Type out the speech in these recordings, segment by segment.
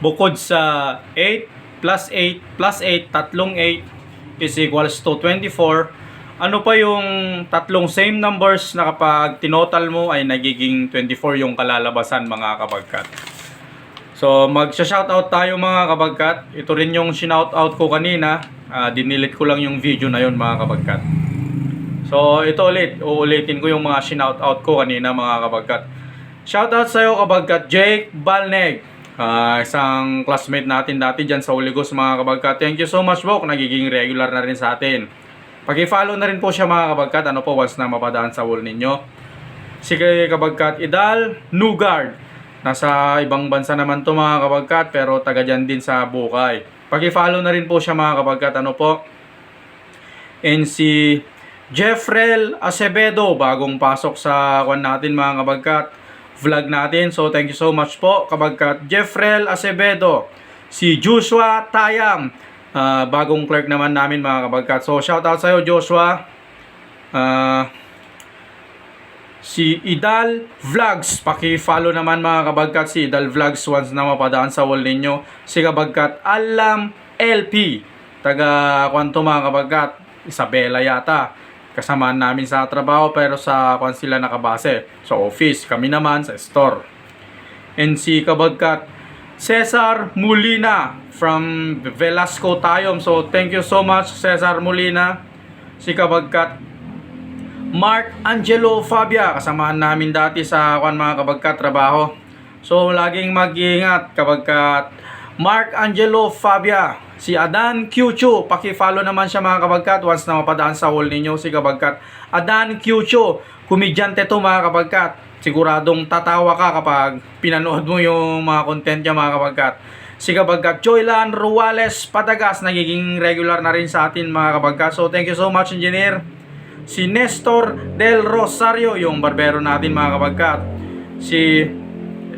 bukod sa 8 plus 8 plus 8, tatlong 8 is equals to 24. Ano pa yung tatlong same numbers na kapag tinotal mo ay nagiging 24 yung kalalabasan mga kabagkat. So magsha-shoutout tayo mga kabagkat. Ito rin yung shoutout ko kanina. Ah, dinilit ko lang yung video na yon mga kabagkat. So ito ulit, uulitin ko yung mga shoutout ko kanina mga kabagkat. Shoutout sa iyo kabagkat Jake Balneg. Ah, isang classmate natin dati dyan sa Uligos mga kabagkat. Thank you so much po. Nagiging regular na rin sa atin. Pag-follow na rin po siya mga kabagkat. Ano po once na mapadaan sa wall ninyo. Si kabagkat Idal Nugard. Nasa ibang bansa naman to mga kabagkat pero taga dyan din sa Bukay. Pag-follow na rin po siya mga kabagkat. Ano po? And si Jeffrel Acevedo bagong pasok sa kwan natin mga kabagkat vlog natin. So thank you so much po kabagkat Jeffrel Acevedo. Si Joshua Tayam ah, bagong clerk naman namin mga kabagkat. So shout out sa iyo Joshua. Ah, si Idal Vlogs, paki-follow naman mga kabagkat si Idal Vlogs once na mapadaan sa wall ninyo. Si kabagkat Alam LP, taga kwanto mga kabagkat, Isabela yata. Kasamaan namin sa trabaho pero sa kwan sila nakabase. Sa office, kami naman sa store. And si kabagkat Cesar Molina from Velasco Tayom. So thank you so much Cesar Molina. Si kabagkat Mark Angelo Fabia, kasamaan namin dati sa kwan mga kabagkat trabaho. So laging mag-iingat kabagkat Mark Angelo Fabia, si Adan Kyucho, paki-follow naman siya mga kabagkat once na mapadaan sa wall ninyo si kabagkat Adan Kyucho, komedyante to mga kabagkat. Siguradong tatawa ka kapag pinanood mo yung mga content niya mga kabagkat. Si kabagkat Joylan Ruales Patagas, nagiging regular na rin sa atin mga kabagkat. So thank you so much engineer si Nestor Del Rosario, yung barbero natin mga kabagkat. Si,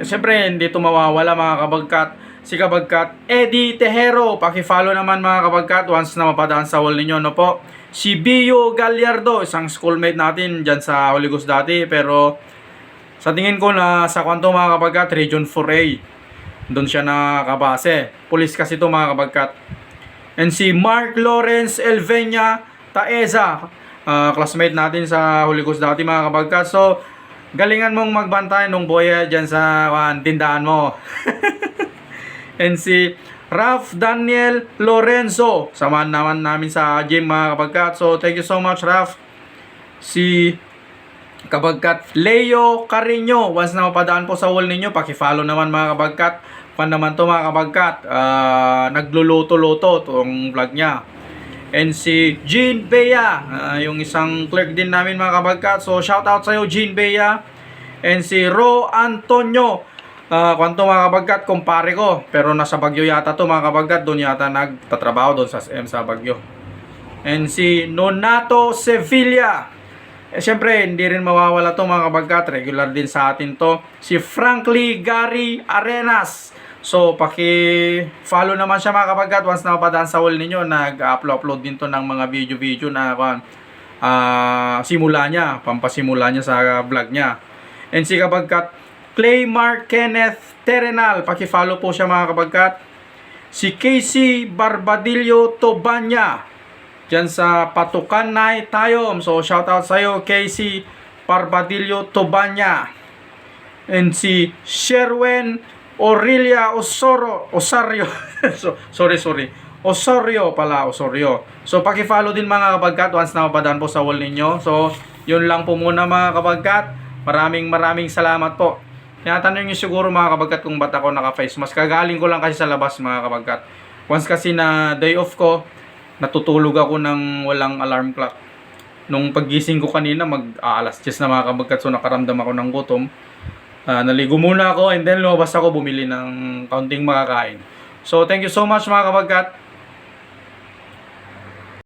siyempre, hindi ito mawawala mga kabagkat. Si kabagkat Eddie Tejero, paki-follow naman mga kabagkat once na mapadaan sa wall ninyo, no po. Si Bio Gallardo, isang schoolmate natin dyan sa Holy Ghost dati, pero sa tingin ko na sa kwanto mga kabagkat, Region 4A. Doon siya nakabase. Police kasi ito mga kabagkat. And si Mark Lawrence Elvenia Taeza, ah, classmate natin sa Holy Ghost dati mga kabagkat. So, galingan mong magbantay nung boya dyan sa kuwan, tindahan mo. And si Ralph Daniel Lorenzo, samahan naman namin sa gym mga kabagkat. So, thank you so much Ralph. Si kabagkat Leo Carino, once na mapadaan po sa wall ninyo, paki-follow naman mga kabagkat. Pan naman to mga kabagkat, ah, nagluluto-luto tong vlog niya. And si Jean Bea, ah, yung isang clerk din namin mga kabagkat. So shout out sa iyo Jean Bea. And si Ro Antonio, ah, kwanto mga kabagkat, kumpare ko. Pero nasa Bagyo yata to mga kabagkat, doon yata nagtatrabaho doon sa SM sa Bagyo. And si Nonato Sevilla. Eh, Siyempre, hindi rin mawawala to mga kabagkat. Regular din sa atin to. Si Frankly Gary Arenas. So, paki-follow naman siya mga kabagkat. Once na mapadaan sa wall ninyo, nag-upload din to ng mga video-video na ah simula niya. Pampasimula niya sa vlog niya. And si kabagkat Clay Mark Kenneth Terenal. Paki-follow po siya mga kabagkat. Si Casey Barbadillo Tobanya. Diyan sa Patukan Night tayo. So shout out sa iyo Casey Barbadillo Tobanya. And si Sherwen Aurelia Osoro Osario. so, sorry, sorry. Osorio pala, Osorio. So paki-follow din mga kabagkat once na mapadaan po sa wall ninyo. So yun lang po muna mga kabagkat. Maraming maraming salamat po. Tinatanong nyo siguro mga kabagkat kung ba't ako naka-face mask. Kagaling ko lang kasi sa labas mga kabagkat. Once kasi na day off ko, natutulog ako ng walang alarm clock. Nung paggising ko kanina, mag ah, alas 10 na mga kabagkat, so nakaramdam ako ng gutom. Ah, naligo muna ako and then lumabas ako bumili ng kaunting makakain. So thank you so much mga kabagkat.